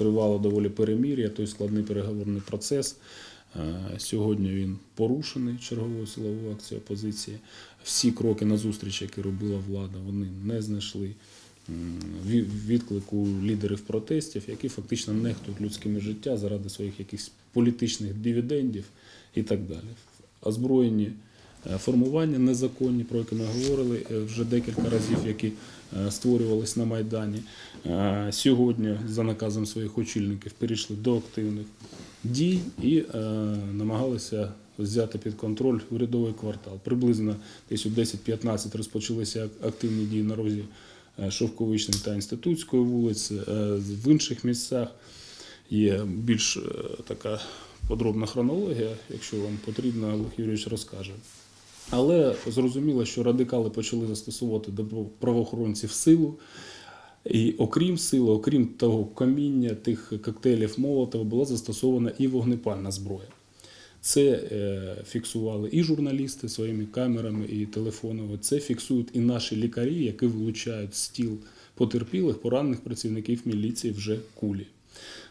тривало доволі перемір'я, той складний переговорний процес. Е, Сьогодні він порушений черговою силовою акцією опозиції. Всі кроки на зустріч, які робила влада, вони не знайшли відклику лідерів протестів, які фактично нехтують людськими життя заради своїх якихось політичних дивідендів і так далі. Озброєні формування незаконні, про які ми говорили е, вже декілька разів, які е, створювались на Майдані. Е, Сьогодні, за наказом своїх очільників, перейшли до активних дій і е, намагалися взяти під контроль урядовий квартал. Приблизно десь у 10-15 розпочалися активні дії на розі е, Шовковичної та Інститутської вулиці. Е, В інших місцях є більш е, така подробна хронологія, якщо вам потрібно, Олег Юрійович розкаже. Але зрозуміло, що радикали почали застосовувати до правоохоронців силу. І окрім сили, окрім того каміння, тих коктейлів Молотова, була застосована і вогнепальна зброя. Це е, фіксували і журналісти своїми камерами і телефонами. Це фіксують і наші лікарі, які вилучають з тіл потерпілих, поранених працівників міліції вже кулі.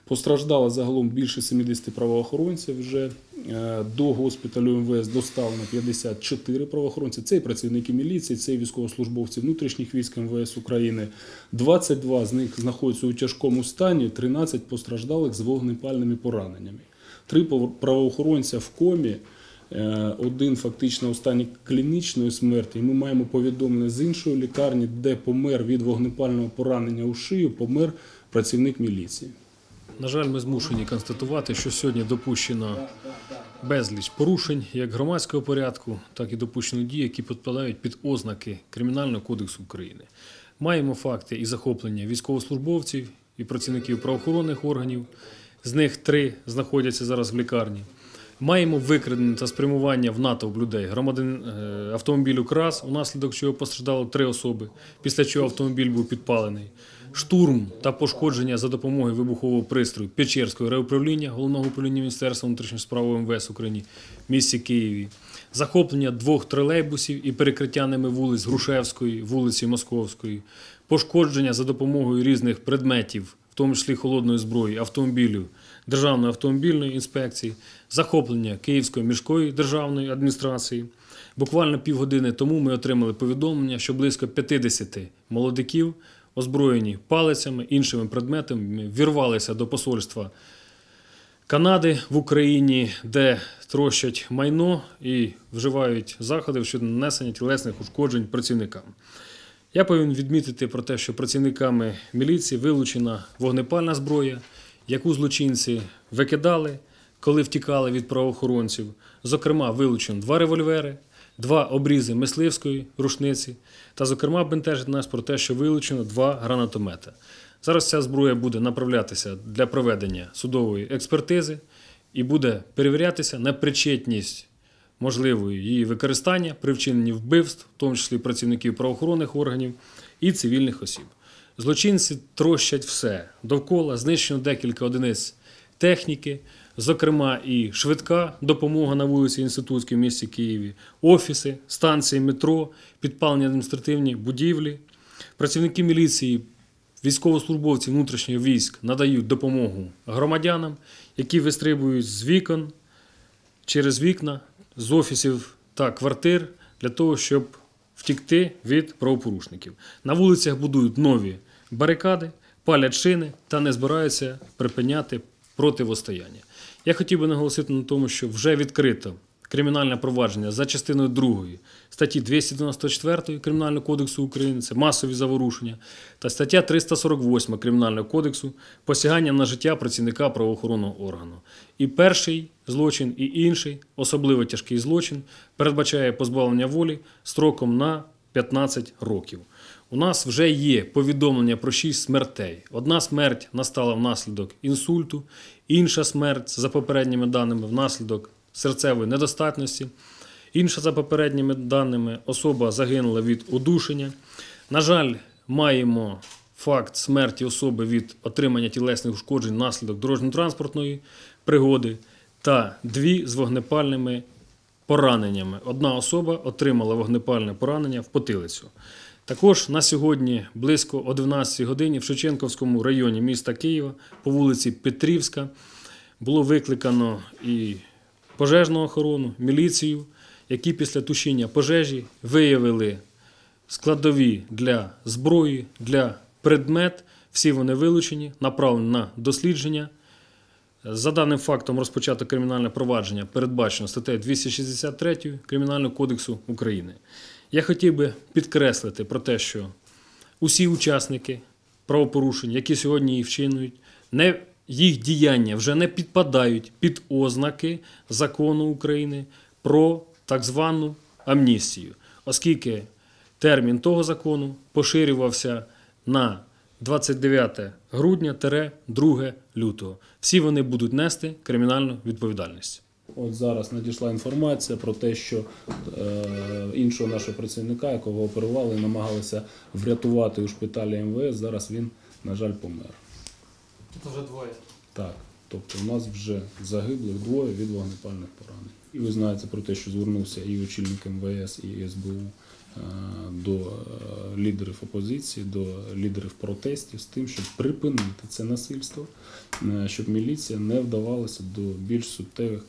Постраждало загалом більше 70 правоохоронців. Вже Е, до госпіталю МВС доставлено 54 правоохоронці. Це і працівники міліції, це і військовослужбовці внутрішніх військ МВС України. 22 з них знаходяться у тяжкому стані, 13 постраждалих з вогнепальними пораненнями. Три правоохоронця в комі. е, Один фактично у стані клінічної смерті. І ми маємо повідомлення з іншої лікарні, де помер від вогнепального поранення у шию, помер працівник міліції. На жаль, ми змушені констатувати, що сьогодні допущено безліч порушень як громадського порядку, так і допущено дій, які підпадають під ознаки Кримінального кодексу України. Маємо факти і захоплення військовослужбовців і працівників правоохоронних органів. З них три знаходяться зараз в лікарні. Маємо викрадення та спрямування в натовп людей громадян е, автомобілю КРАС, унаслідок чого постраждало три особи, після чого автомобіль був підпалений. Штурм та пошкодження за допомогою вибухового пристрою Печерського райуправління Головного управління Міністерства внутрішніх справ МВС України в місті Києві. Захоплення двох тролейбусів і перекриття ними вулиць Грушевської, вулиці Московської, пошкодження за допомогою різних предметів, в тому числі холодної зброї, автомобілів Державної автомобільної інспекції, захоплення Київської міської державної адміністрації. Буквально півгодини тому ми отримали повідомлення, що близько 50 молодиків, озброєні палицями, іншими предметами, вірвалися до посольства Канади в Україні, де трощать майно і вживають заходи щодо нанесення тілесних ушкоджень працівникам. Я повинен відмітити про те, що працівниками міліції вилучена вогнепальна зброя, яку злочинці викидали, коли втікали від правоохоронців. Зокрема, вилучено два револьвери, два обрізи мисливської рушниці, та, зокрема, бентежить нас про те, що вилучено два гранатомета. Зараз ця зброя буде направлятися для проведення судової експертизи і буде перевірятися на причетність можливої її використання при вчиненні вбивств, в тому числі працівників правоохоронних органів і цивільних осіб. Злочинці трощать все довкола, знищено декілька одиниць техніки, зокрема і швидка допомога на вулиці Інститутській в місті Києві, офіси, станції метро, підпалені адміністративні будівлі. Працівники міліції, військовослужбовці внутрішніх військ надають допомогу громадянам, які вистрибують з вікон, через вікна, з офісів та квартир для того, щоб втікти від правопорушників. На вулицях будують нові барикади, палять шини та не збираються припиняти противостояння. Я хотів би наголосити на тому, що вже відкрито кримінальне провадження за частиною 2 статті 294 Кримінального кодексу України, це масові заворушення, та стаття 348 Кримінального кодексу посягання на життя працівника правоохоронного органу. І перший злочин, і інший, особливо тяжкий злочин, передбачає позбавлення волі строком на 15 років. У нас вже є повідомлення про 6 смертей. Одна смерть настала внаслідок інсульту, інша смерть, за попередніми даними, внаслідок серцевої недостатності. Інша, за попередніми даними, особа загинула від удушення. На жаль, маємо факт смерті особи від отримання тілесних ушкоджень внаслідок дорожньо-транспортної пригоди та дві з вогнепальними пораненнями. Одна особа отримала вогнепальне поранення в потилицю. Також на сьогодні близько о 12 годині в Шевченківському районі міста Києва по вулиці Петрівська було викликано і пожежну охорону, міліцію, які після тушіння пожежі виявили складові для зброї, для предмет. Всі вони вилучені, направлені на дослідження. За даним фактом розпочато кримінальне провадження, передбачено статтею 263 Кримінального кодексу України. Я хотів би підкреслити про те, що усі учасники правопорушень, які сьогодні їх вчинюють, не, їх діяння вже не підпадають під ознаки закону України про так звану амністію, оскільки термін того закону поширювався на 29 грудня 2 лютого. Всі вони будуть нести кримінальну відповідальність. От зараз надійшла інформація про те, що е, іншого нашого працівника, якого оперували, намагалися врятувати у шпиталі МВС. Зараз він, на жаль, помер. Це вже двоє. Так, тобто у нас вже загиблих двоє від вогнепальних поранень. І ви знаєте про те, що звернувся і очільник МВС, і СБУ е, до е, лідерів опозиції, до лідерів протестів з тим, щоб припинити це насильство, щоб міліція не вдавалася до більш суттєвих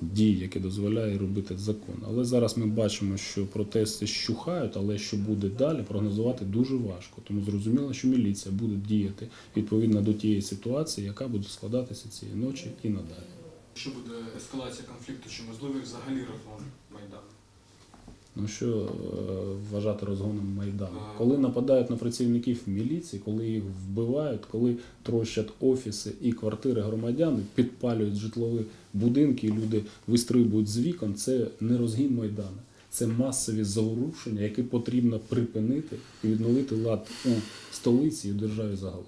дій, які дозволяє робити закон. Але зараз ми бачимо, що протести щухають, але що буде далі, прогнозувати дуже важко. Тому зрозуміло, що міліція буде діяти відповідно до тієї ситуації, яка буде складатися цієї ночі і надалі. Що буде ескалація конфлікту, чи можливий взагалі розгон Майдану? Ну що е, вважати розгоном майдану? Коли нападають на працівників міліції, коли їх вбивають, коли трощать офіси і квартири громадян, підпалюють житлові будинки, і люди вистрибують з вікон, це не розгін майдану. Це масові заворушення, які потрібно припинити і відновити лад у столиці і в державі загалом.